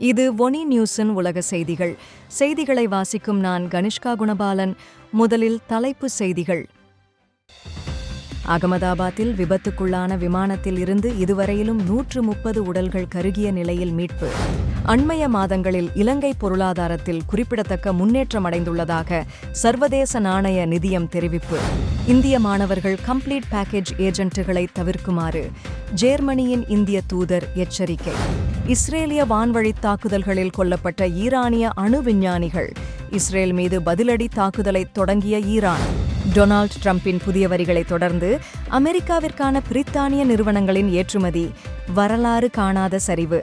இது ஒனி நியூஸின் உலக செய்திகள். செய்திகளை வாசிக்கும் நான் கனிஷ்கா குணபாலன். முதலில் தலைப்பு செய்திகள். அகமதாபாத்தில் விபத்துக்குள்ளான விமானத்தில் இருந்து இதுவரையிலும் நூற்று முப்பது உடல்கள் கருகிய நிலையில் மீட்பு. அண்மைய மாதங்களில் இலங்கை பொருளாதாரத்தில் குறிப்பிடத்தக்க முன்னேற்றம் அடைந்துள்ளதாக சர்வதேச நாணய நிதியம் தெரிவிப்பு. இந்திய மாணவர்கள் கம்ப்ளீட் பேக்கேஜ் ஏஜென்ட்டுகளை தவிர்க்குமாறு ஜேர்மனியின் இந்திய தூதர் எச்சரிக்கை. இஸ்ரேலிய வான்வழி தாக்குதல்களில் கொல்லப்பட்ட ஈரானிய அணு விஞ்ஞானிகள் இஸ்ரேல் மீது பதிலடி தாக்குதலை தொடங்கிய ஈரான். டொனால்ட் ட்ரம்பின் புதிய வரிகளை தொடர்ந்து அமெரிக்காவிற்கான பிரித்தானிய நிறுவனங்களின் ஏற்றுமதி வரலாறு காணாத சரிவு.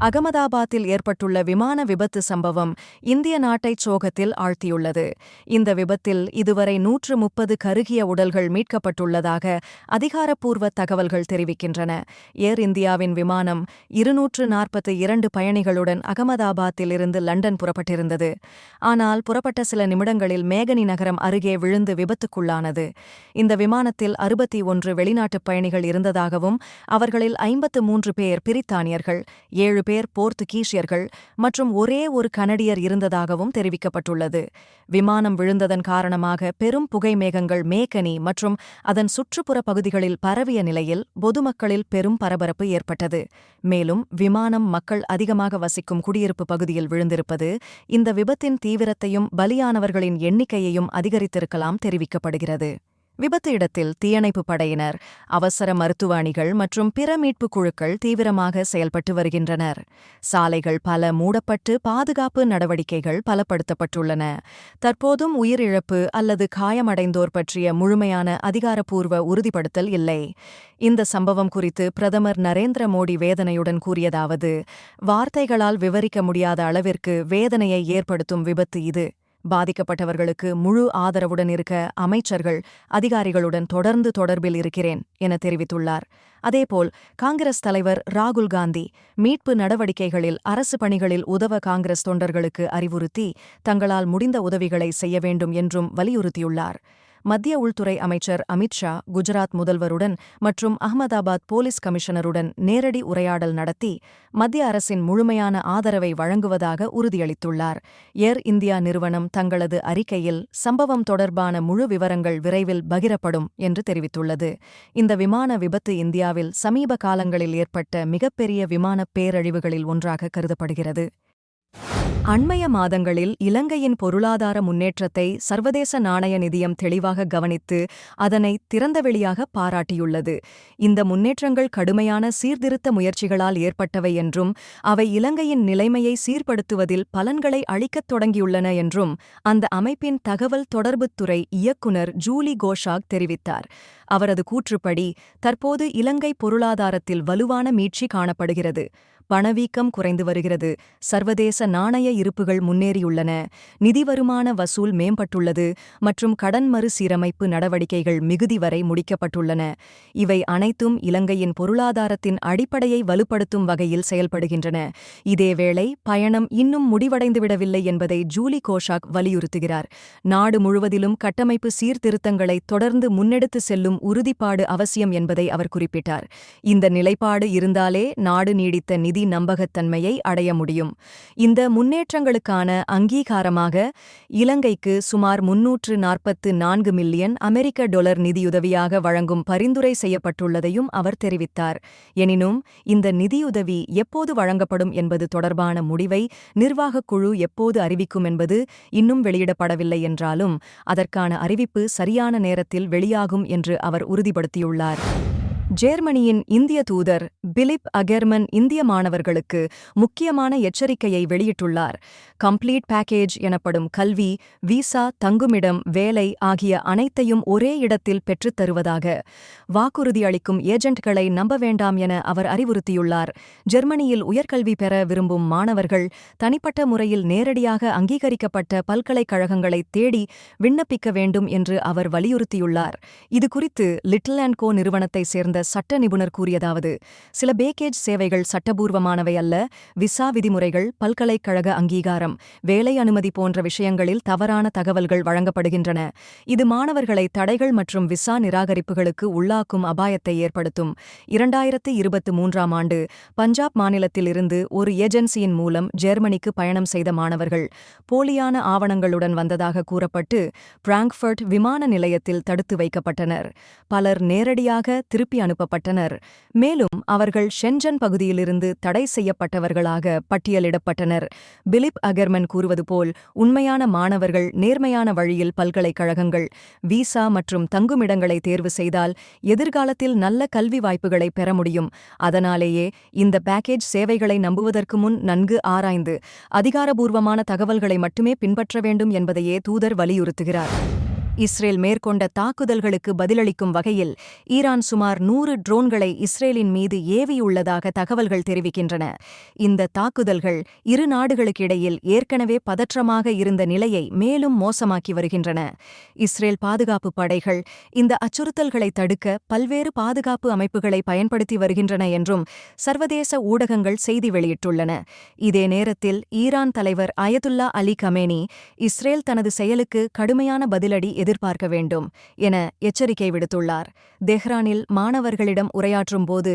அகமதாபாத்தில் ஏற்பட்டுள்ள விமான விபத்து சம்பவம் இந்திய நாட்டை சோகத்தில் ஆழ்த்தியுள்ளது. இந்த விபத்தில் இதுவரை நூற்று முப்பது கருகிய உடல்கள் மீட்கப்பட்டுள்ளதாக அதிகாரப்பூர்வ தகவல்கள் தெரிவிக்கின்றன. ஏர் இந்தியாவின் விமானம் இருநூற்று நாற்பத்தி இரண்டு பயணிகளுடன் அகமதாபாத்தில் இருந்து லண்டன் புறப்பட்டிருந்தது. ஆனால் புறப்பட்ட சில நிமிடங்களில் மேகனி நகரம் அருகே விழுந்து விபத்துக்குள்ளானது. இந்த விமானத்தில் அறுபத்தி ஒன்று வெளிநாட்டுப் பயணிகள் இருந்ததாகவும் அவர்களில் ஐம்பத்து மூன்று பேர் பிரித்தானியர்கள் ஏழு பேர் போர்த்துகீசியர்கள் மற்றும் ஒரே ஒரு கனடியர் இருந்ததாகவும் தெரிவிக்கப்பட்டுள்ளது. விமானம் விழுந்ததன் காரணமாக பெரும் புகை மேகங்கள் மேகனி மற்றும் அதன் சுற்றுப்புற பகுதிகளில் பரவிய நிலையில் பொதுமக்களில் பெரும் பரபரப்பு ஏற்பட்டது. மேலும் விமானம் மக்கள் அதிகமாக வசிக்கும் குடியிருப்பு பகுதியில் விழுந்திருப்பது இந்த விபத்தின் தீவிரத்தையும் பலியானவர்களின் எண்ணிக்கையையும் அதிகரித்திருக்கலாம் தெரிவிக்கப்படுகிறது. விபத்து இடத்தில் தீயணைப்பு படையினர் அவசர மருத்துவ அணிகள் மற்றும் பிற மீட்பு குழுக்கள் தீவிரமாக செயல்பட்டு வருகின்றனர். சாலைகள் பல மூடப்பட்டு பாதுகாப்பு நடவடிக்கைகள் பலப்படுத்தப்பட்டுள்ளன. தற்போதும் உயிரிழப்பு அல்லது காயமடைந்தோர் பற்றிய முழுமையான அதிகாரப்பூர்வ உறுதிப்படுத்தல் இல்லை. இந்த சம்பவம் குறித்து பிரதமர் நரேந்திர மோடி வேதனையுடன் கூறியதாவது வார்த்தைகளால் விவரிக்க முடியாத அளவிற்கு வேதனையை ஏற்படுத்தும் விபத்து இது. பாதிக்கப்பட்டவர்களுக்கு முழு ஆதரவுடன் இருக்க அமைச்சர்கள் அதிகாரிகளுடன் தொடர்ந்து தொடர்பில் இருக்கிறேன் என தெரிவித்துள்ளார். அதேபோல் காங்கிரஸ் தலைவர் ராகுல் காந்தி மீட்பு நடவடிக்கைகளில் அரசு பணிகளில் உதவ காங்கிரஸ் தொண்டர்களுக்கு அறிவுறுத்தி தங்களால் முடிந்த உதவிகளை செய்ய வேண்டும் என்றும் வலியுறுத்தியுள்ளார். மத்திய உள்துறை அமைச்சர் அமித்ஷா குஜராத் முதல்வருடன் மற்றும் அகமதாபாத் போலீஸ் கமிஷனருடன் நேரடி உரையாடல் நடத்தி மத்திய அரசின் முழுமையான ஆதரவை வழங்குவதாக உறுதியளித்துள்ளார். ஏர் இந்தியா நிறுவனம் தங்களது அறிக்கையில் சம்பவம் தொடர்பான முழு விவரங்கள் விரைவில் பகிரப்படும் என்று தெரிவித்துள்ளது. இந்த விமான விபத்து இந்தியாவில் சமீப காலங்களில் ஏற்பட்ட மிகப்பெரிய விமானப் பேரழிவுகளில் ஒன்றாக கருதப்படுகிறது. அண்மைய மாதங்களில் இலங்கையின் பொருளாதார முன்னேற்றத்தை சர்வதேச நாணய நிதியம் தெளிவாக கவனித்து அதனை திறந்தவெளியாக பாராட்டியுள்ளது. இந்த முன்னேற்றங்கள் கடுமையான சீர்திருத்த முயற்சிகளால் ஏற்பட்டவை என்றும் அவை இலங்கையின் நிலைமையை சீர்படுத்துவதில் பலன்களை அளிக்கத் தொடங்கியுள்ளன என்றும் அந்த அமைப்பின் தகவல் தொடர்புத்துறை இயக்குநர் ஜூலி கோஷாக் தெரிவித்தார். அவரது கூற்றுப்படி தற்போது இலங்கை பொருளாதாரத்தில் வலுவான மீட்சி காணப்படுகிறது. பணவீக்கம் குறைந்து வருகிறது. சர்வதேச நாணய இருப்புகள் முன்னேறியுள்ளன. நிதி வருமான வசூல் மேம்பட்டுள்ளது மற்றும் கடன் மறுசீரமைப்பு நடவடிக்கைகள் மிகுதி வரை முடிக்கப்பட்டுள்ளன. இவை அனைத்தும் இலங்கையின் பொருளாதாரத்தின் அடிப்படையை வலுப்படுத்தும் வகையில் செயல்படுகின்றன. இதேவேளை பயணம் இன்னும் முடிவடைந்துவிடவில்லை என்பதை ஜூலி கோஷாக் வலியுறுத்துகிறார். நாடு முழுவதிலும் கட்டமைப்பு சீர்திருத்தங்களை தொடர்ந்து முன்னெடுத்து செல்லும் உறுதிப்பாடு அவசியம் என்பதை அவர் குறிப்பிட்டார். இந்த நிலைப்பாடு இருந்தாலே நாடு நீடித்த நிதி நம்பகத்தன்மையை அடைய முடியும். இந்த முன்னேற்றங்களுக்கான அங்கீகாரமாக இலங்கைக்கு சுமார் முன்னூற்று நாற்பத்து நான்கு மில்லியன் அமெரிக்க டொலர் நிதியுதவியாக வழங்கும் பரிந்துரை செய்யப்பட்டுள்ளதையும் அவர் தெரிவித்தார். எனினும் இந்த நிதியுதவி எப்போது வழங்கப்படும் என்பது தொடர்பான முடிவை நிர்வாகக் குழு எப்போது அறிவிக்கும் என்பது இன்னும் வெளியிடப்படவில்லை என்றாலும் அதற்கான அறிவிப்பு சரியான நேரத்தில் வெளியாகும் என்று அவர் உறுதிப்படுத்தியுள்ளார். ஜேர்மனியின் இந்திய தூதர் பிலிப் அகெர்மன் இந்திய மாணவர்களுக்கு முக்கியமான எச்சரிக்கையை வெளியிட்டுள்ளார். கம்ப்ளீட் பேக்கேஜ் எனப்படும் கல்வி விசா தங்குமிடம் வேலை ஆகிய அனைத்தையும் ஒரே இடத்தில் பெற்றுத் தருவதாக வாக்குறுதி அளிக்கும் ஏஜென்ட்களை நம்ப வேண்டாம் என அவர் அறிவுறுத்தியுள்ளார். ஜெர்மனியில் உயர்கல்வி பெற விரும்பும் மாணவர்கள் தனிப்பட்ட முறையில் நேரடியாக அங்கீகரிக்கப்பட்ட பல்கலைக்கழகங்களை தேடி விண்ணப்பிக்க வேண்டும் என்று அவர் வலியுறுத்தியுள்ளார். இதுகுறித்து லிட்டில் அண்ட் கோ நிறுவனத்தைச் சேர்ந்த சேர்ந்த சட்ட நிபுணர் கூறியதாவது சில பேக்கேஜ் சேவைகள் சட்டபூர்வமானவை அல்ல விசா விதிமுறைகள் பல்கலைக்கழக அங்கீகாரம் வேலை அனுமதி போன்ற விஷயங்களில் தவறான தகவல்கள் வழங்கப்படுகின்றன. இது மாணவர்களை தடைகள் மற்றும் விசா நிராகரிப்புகளுக்கு உள்ளாக்கும் அபாயத்தை ஏற்படுத்தும். இரண்டாயிரத்து இருபத்து மூன்றாம் ஆண்டு பஞ்சாப் மாநிலத்திலிருந்து ஒரு ஏஜென்சியின் மூலம் ஜெர்மனிக்கு பயணம் செய்த மாணவர்கள் போலியான ஆவணங்களுடன் வந்ததாக கூறப்பட்டு பிராங்க்ஃபர்ட் விமான நிலையத்தில் தடுத்து வைக்கப்பட்டனர். பலர் நேரடியாக திருப்பி அனுப்பப்பட்டனர். மேலும் அவர்கள் ஷென்ஜன் பகுதியிலிருந்து தடை செய்யப்பட்டவர்களாக பட்டியலிடப்பட்டனர். பிலிப் அகர்மன் கூறுவது போல் உண்மையான மாணவர்கள் நேர்மையான வழியில் பல்கலைக்கழகங்கள் விசா மற்றும் தங்குமிடங்களை தேர்வு செய்தால் எதிர்காலத்தில் நல்ல கல்வி வாய்ப்புகளை பெற முடியும். அதனாலேயே இந்த பேக்கேஜ் சேவைகளை நம்புவதற்கு முன் நன்கு ஆராய்ந்து அதிகாரபூர்வமான தகவல்களை மட்டுமே பின்பற்ற வேண்டும் என்பதையே தூதர் வலியுறுத்துகிறார். இஸ்ரேல் மேற்கொண்ட தாக்குதல்களுக்கு பதிலளிக்கும் வகையில் ஈரான் சுமார் நூறு ட்ரோன்களை இஸ்ரேலின் மீது ஏவியுள்ளதாக தகவல்கள் தெரிவிக்கின்றன. இந்த தாக்குதல்கள் இரு நாடுகளுக்கிடையில் ஏற்கனவே பதற்றமாக இருந்த நிலையை மேலும் மோசமாக்கி வருகின்றன. இஸ்ரேல் பாதுகாப்பு படைகள் இந்த அச்சுறுத்தல்களை தடுக்க பல்வேறு பாதுகாப்பு அமைப்புகளை பயன்படுத்தி வருகின்றன என்றும் சர்வதேச ஊடகங்கள் செய்தி வெளியிட்டுள்ளன. இதே நேரத்தில் ஈரான் தலைவர் அயதுல்லா அலி கமேனி இஸ்ரேல் தனது செயலுக்கு கடுமையான பதிலடி எதிர்பார்க்க வேண்டும் என எச்சரிக்கை விடுத்துள்ளார். தெஹ்ரானில் மாணவர்களிடம் உரையாற்றும் போது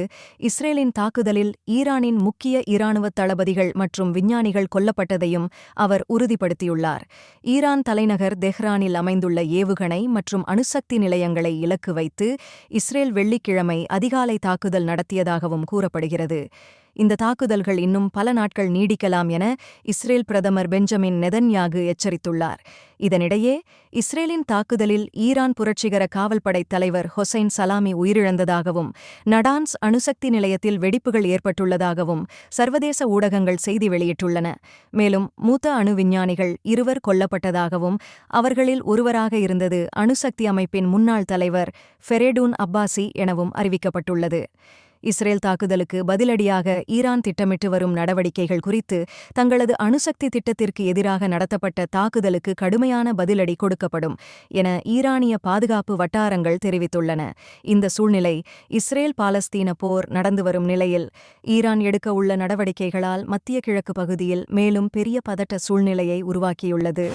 இஸ்ரேலின் தாக்குதலில் ஈரானின் முக்கிய இராணுவ தளபதிகள் மற்றும் விஞ்ஞானிகள் கொல்லப்பட்டதையும் அவர் உறுதிப்படுத்தியுள்ளார். ஈரான் தலைநகர் தெஹ்ரானில் அமைந்துள்ள ஏவுகணை மற்றும் அணுசக்தி நிலையங்களை இலக்கு வைத்து இஸ்ரேல் வெள்ளிக்கிழமை அதிகாலை தாக்குதல் நடத்தியதாகவும் கூறப்படுகிறது. இந்த தாக்குதல்கள் இன்னும் பல நாட்கள் நீடிக்கலாம் என இஸ்ரேல் பிரதமர் பெஞ்சமின் நெதன்யாகு எச்சரித்துள்ளார். இதனிடையே இஸ்ரேலின் தாக்குதலில் ஈரான் புரட்சிகர காவல்படை தலைவர் ஹொசைன் சலாமி உயிரிழந்ததாகவும் நடான்ஸ் அணுசக்தி நிலையத்தில் வெடிப்புகள் ஏற்பட்டுள்ளதாகவும் சர்வதேச ஊடகங்கள் செய்தி வெளியிட்டுள்ளன. மேலும் மூத்த அணு விஞ்ஞானிகள் இருவர் கொல்லப்பட்டதாகவும் அவர்களில் ஒருவராக இருந்தது அணுசக்தி அமைப்பின் முன்னாள் தலைவர் ஃபெரேடூன் அப்பாசி எனவும் அறிவிக்கப்பட்டுள்ளது. இஸ்ரேல் தாக்குதலுக்கு பதிலடியாக ஈரான் திட்டமிட்டு வரும் நடவடிக்கைகள் குறித்து தங்களது அணுசக்தி திட்டத்திற்கு எதிராக நடத்தப்பட்ட தாக்குதலுக்கு கடுமையான பதிலடி கொடுக்கப்படும் என ஈரானிய பாதுகாப்பு வட்டாரங்கள் தெரிவித்துள்ளன. இந்த சூழ்நிலை இஸ்ரேல் பாலஸ்தீன போர் நடந்து வரும் நிலையில் ஈரான் எடுக்க உள்ள நடவடிக்கைகளால் மத்திய கிழக்கு பகுதியில் மேலும் பெரிய பதட்ட சூழ்நிலையை உருவாக்கியுள்ளது.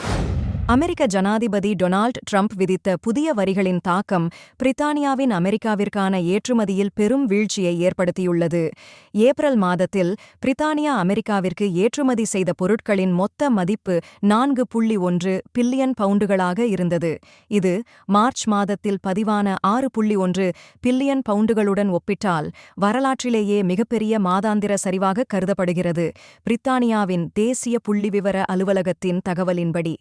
அமெரிக்க ஜனாதிபதி டொனால்ட் ட்ரம்ப் விதித்த புதிய வரிகளின் தாக்கம் பிரித்தானியாவின் அமெரிக்காவிற்கான ஏற்றுமதியில் பெரும் வீழ்ச்சியை ஏற்படுத்தியுள்ளது. ஏப்ரல் மாதத்தில் பிரித்தானியா அமெரிக்காவிற்கு ஏற்றுமதி செய்த பொருட்களின் மொத்த மதிப்பு நான்கு புள்ளி ஒன்று பில்லியன் பவுண்டுகளாக இருந்தது. இது மார்ச் மாதத்தில் பதிவான ஆறு புள்ளி ஒன்று பில்லியன் பவுண்டுகளுடன் ஒப்பிட்டால் வரலாற்றிலேயே மிகப்பெரிய மாதாந்திர சரிவாக கருதப்படுகிறது. பிரித்தானியாவின் தேசிய புள்ளிவிவர அலுவலகத்தின் தகவலின்படி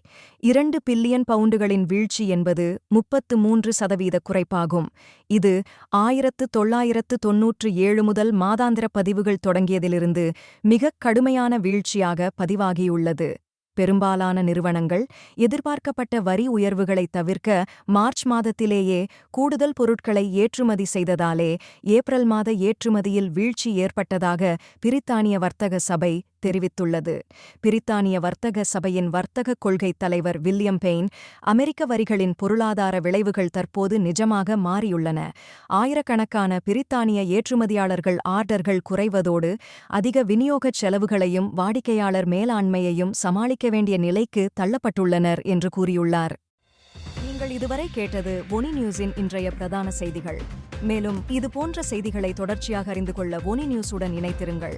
இரண்டு பில்லியன் பவுண்டுகளின் வீழ்ச்சி என்பது முப்பத்து மூன்று சதவீத குறைப்பாகும். இது ஆயிரத்து தொள்ளாயிரத்து தொன்னூற்று ஏழு முதல் மாதாந்திர பதிவுகள் தொடங்கியதிலிருந்து மிகக் கடுமையான வீழ்ச்சியாக பதிவாகியுள்ளது. பெரும்பாலான நிறுவனங்கள் எதிர்பார்க்கப்பட்ட வரி உயர்வுகளை தவிர்க்க மார்ச் மாதத்திலேயே கூடுதல் பொருட்களை ஏற்றுமதி செய்ததாலே ஏப்ரல் மாத ஏற்றுமதியில் வீழ்ச்சி ஏற்பட்டதாக பிரித்தானிய வர்த்தக சபை தெரிவித்துள்ளது. பிரித்தானிய வர்த்தக சபையின் வர்த்தக கொள்கை தலைவர் வில்லியம் பெயின் அமெரிக்க வரிகளின் பொருளாதார விளைவுகள் தற்போது நிஜமாக மாறியுள்ளன. ஆயிரக்கணக்கான பிரித்தானிய ஏற்றுமதியாளர்கள் ஆர்டர்கள் குறைவதோடு அதிக விநியோகச் செலவுகளையும் வாடிக்கையாளர் மேலாண்மையையும் சமாளிக்க வேண்டிய நிலைக்கு தள்ளப்பட்டுள்ளனர் என்று கூறியுள்ளார். நீங்கள் இதுவரை கேட்டது ஒனி நியூஸின் இன்றைய பிரதான செய்திகள். மேலும் இதுபோன்ற செய்திகளை தொடர்ச்சியாக அறிந்து கொள்ள ஒனி நியூஸுடன் இணைத்திருங்கள்